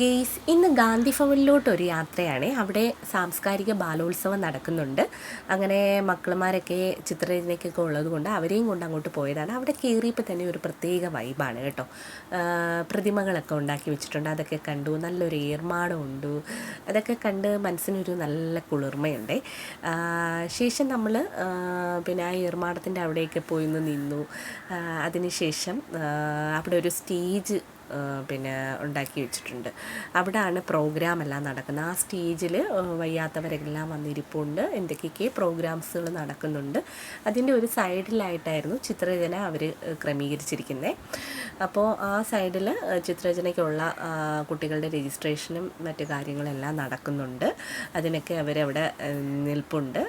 Guys ഇന്ന് ഗാന്ധി ഭവനിലോട്ട് ഒരു യാത്രയാണ്. അവിടെ സാംസ്കാരിക ബാലോത്സവം നടക്കുന്നുണ്ട്. അങ്ങനെ മക്കളുമാരൊക്കെ ചിത്രരചനയ്ക്കൊക്കെ ഉള്ളത് കൊണ്ട് അവരെയും കൊണ്ട് അങ്ങോട്ട് പോയതാണ്. അവിടെ കയറിയപ്പോൾ തന്നെ ഒരു പ്രത്യേക വൈബാണ് കേട്ടോ. പ്രതിമകളൊക്കെ ഉണ്ടാക്കി വെച്ചിട്ടുണ്ട്. അതൊക്കെ കണ്ടു. നല്ലൊരു ഏർമാടമുണ്ട് അതൊക്കെ കണ്ട് മനസ്സിനൊരു നല്ല കുളിർമയുണ്ട്. ശേഷം നമ്മൾ പിന്നെ ആ ഏർമാടത്തിന്റെ അവിടെയൊക്കെ പോയി നിന്ന്. നിന്നു അതിനുശേഷം അവിടെ ഒരു സ്റ്റേജ് പിന്നെ ഉണ്ടാക്കി വെച്ചിട്ടുണ്ട്. അവിടെയാണ് പ്രോഗ്രാം എല്ലാം നടക്കുന്നത്. ആ സ്റ്റേജിൽ വയ്യാത്തവരെല്ലാം വന്നിരിപ്പുണ്ട്. എന്തൊക്കെയൊക്കെ പ്രോഗ്രാംസുകൾ നടക്കുന്നുണ്ട്. അതിന്റെ ഒരു സൈഡിലായിട്ടായിരുന്നു ചിത്രരചന അവർ ക്രമീകരിച്ചിരിക്കുന്നത് അപ്പോൾ ആ സൈഡിൽ ചിത്രരചനയ്ക്കുള്ള കുട്ടികളുടെ രജിസ്ട്രേഷനും മറ്റു കാര്യങ്ങളെല്ലാം നടക്കുന്നുണ്ട്. അതിനൊക്കെ അവരവിടെ നിൽപ്പുണ്ട്.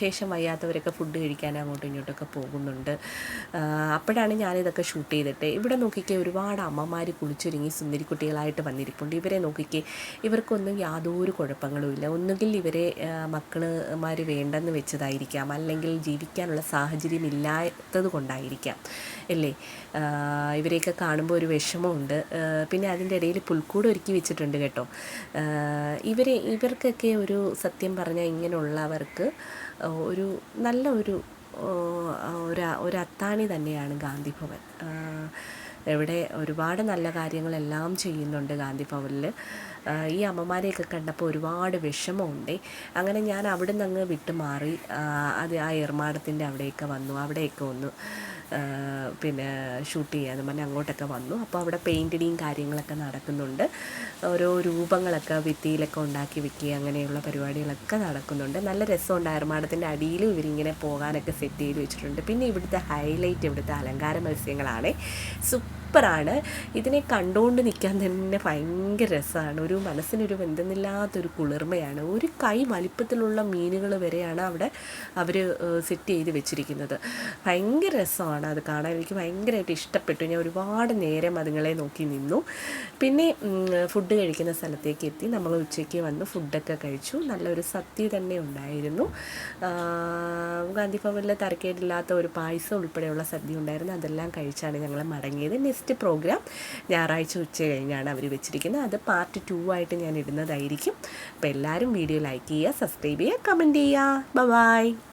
ശേഷം വയ്യാത്തവരൊക്കെ ഫുഡ് കഴിക്കാൻ അങ്ങോട്ടും ഇങ്ങോട്ടൊക്കെ പോകുന്നുണ്ട്. അപ്പോഴാണ് ഞാനിതൊക്കെ ഷൂട്ട് ചെയ്തിട്ട്. ഇവിടെ നോക്കിക്കേ ഒരുപാട് അമ്മമാർ കുളിച്ചൊരുങ്ങി സുന്ദരിക്കുട്ടികളായിട്ട് വന്നിരിപ്പുണ്ട്. ഇവരെ നോക്കിക്കേ ഇവർക്കൊന്നും യാതൊരു കുഴപ്പങ്ങളുമില്ല ഒന്നുകിൽ ഇവരെ മക്കൾമാർ വേണ്ടെന്ന് വെച്ചതായിരിക്കാം. അല്ലെങ്കിൽ ജീവിക്കാനുള്ള സാഹചര്യം ഇല്ലാത്തത് കൊണ്ടായിരിക്കാം. അല്ലേ? ഇവരെയൊക്കെ കാണുമ്പോൾ ഒരു വിഷമമുണ്ട്. പിന്നെ അതിന്റെ ഇടയിൽ പുൽക്കൂട് ഒരുക്കി വെച്ചിട്ടുണ്ട് കേട്ടോ. ഇവരെ ഇവർക്കൊക്കെ ഒരു സത്യം പറഞ്ഞാൽ ഇങ്ങനെയുള്ളവർക്ക് ഒരു നല്ല ഒരു ഒരു ഒരു അത്താണി തന്നെയാണ് ഗാന്ധി ഭവൻ. ഇവിടെ ഒരുപാട് നല്ല കാര്യങ്ങളെല്ലാം ചെയ്യുന്നുണ്ട് ഗാന്ധി ഭവനിൽ ഈ അമ്മമാരെയൊക്കെ കണ്ടപ്പോൾ ഒരുപാട് വിഷമമുണ്ട്. അങ്ങനെ ഞാൻ അവിടെ നിന്ന് അങ്ങ് വിട്ടുമാറി അത് ആ ഏർമാടത്തിന്റെ അവിടെയൊക്കെ വന്നു. അവിടെയൊക്കെ ഒന്ന് പിന്നെ ഷൂട്ട് ചെയ്യാന്ന് പറഞ്ഞ് അങ്ങോട്ടൊക്കെ വന്നു. അപ്പോൾ അവിടെ പെയിന്റിങ് കാര്യങ്ങളൊക്കെ നടക്കുന്നുണ്ട്. ഓരോ രൂപങ്ങളൊക്കെ ഭിത്തിയിലൊക്കെ ഉണ്ടാക്കി വെക്കുക അങ്ങനെയുള്ള പരിപാടികളൊക്കെ നടക്കുന്നുണ്ട്. നല്ല രസമുണ്ട്. അയർമാടത്തിന്റെ അടിയിലും ഇവരിങ്ങനെ പോകാനൊക്കെ സെറ്റ് ചെയ്ത് വെച്ചിട്ടുണ്ട്. പിന്നെ ഇവിടുത്തെ ഹൈലൈറ്റ് ഇവിടുത്തെ അലങ്കാര മത്സ്യങ്ങളാണ്. സൂപ്പറാണ്. ഇതിനെ കണ്ടുകൊണ്ട് നിൽക്കാൻ തന്നെ ഭയങ്കര രസമാണ്. ഒരു മനസ്സിനൊരു ബന്ധമില്ലാത്തൊരു കുളിർമയാണ്. ഒരു കൈ വലിപ്പത്തിലുള്ള മീനുകൾ വരെയാണ് അവിടെ അവർ സെറ്റ് ചെയ്ത് വെച്ചിരിക്കുന്നത്. ഭയങ്കര രസമാണ്. അത് കാണാൻ എനിക്ക് ഭയങ്കരമായിട്ട് ഇഷ്ടപ്പെട്ടു. ഞാൻ ഒരുപാട് നേരം അതുങ്ങളെ നോക്കി നിന്നു. പിന്നെ ഫുഡ് കഴിക്കുന്ന സ്ഥലത്തേക്ക് എത്തി. നമ്മൾ ഉച്ചയ്ക്ക് വന്ന് ഫുഡൊക്കെ കഴിച്ചു. നല്ലൊരു സദ്യ തന്നെ ഉണ്ടായിരുന്നു. ഗാന്ധി ഭവനിൽ തരക്കേടില്ലാത്ത ഒരു പായസം ഉൾപ്പെടെയുള്ള സദ്യ ഉണ്ടായിരുന്നു. അതെല്ലാം കഴിച്ചാണ് ഞങ്ങൾ മടങ്ങിയത്. നെക്സ്റ്റ് പ്രോഗ്രാം ഞായറാഴ്ച ഉച്ച കഴിഞ്ഞാണ് അവർ വെച്ചിരിക്കുന്നത്. അത് പാർട്ട് ടു ആയിട്ട് ഞാൻ ഇടുന്നതായിരിക്കും. അപ്പോൾ എല്ലാവരും വീഡിയോ ലൈക്ക് ചെയ്യുക സബ്സ്ക്രൈബ് ചെയ്യുക കമന്റ് ചെയ്യുക. ബൈ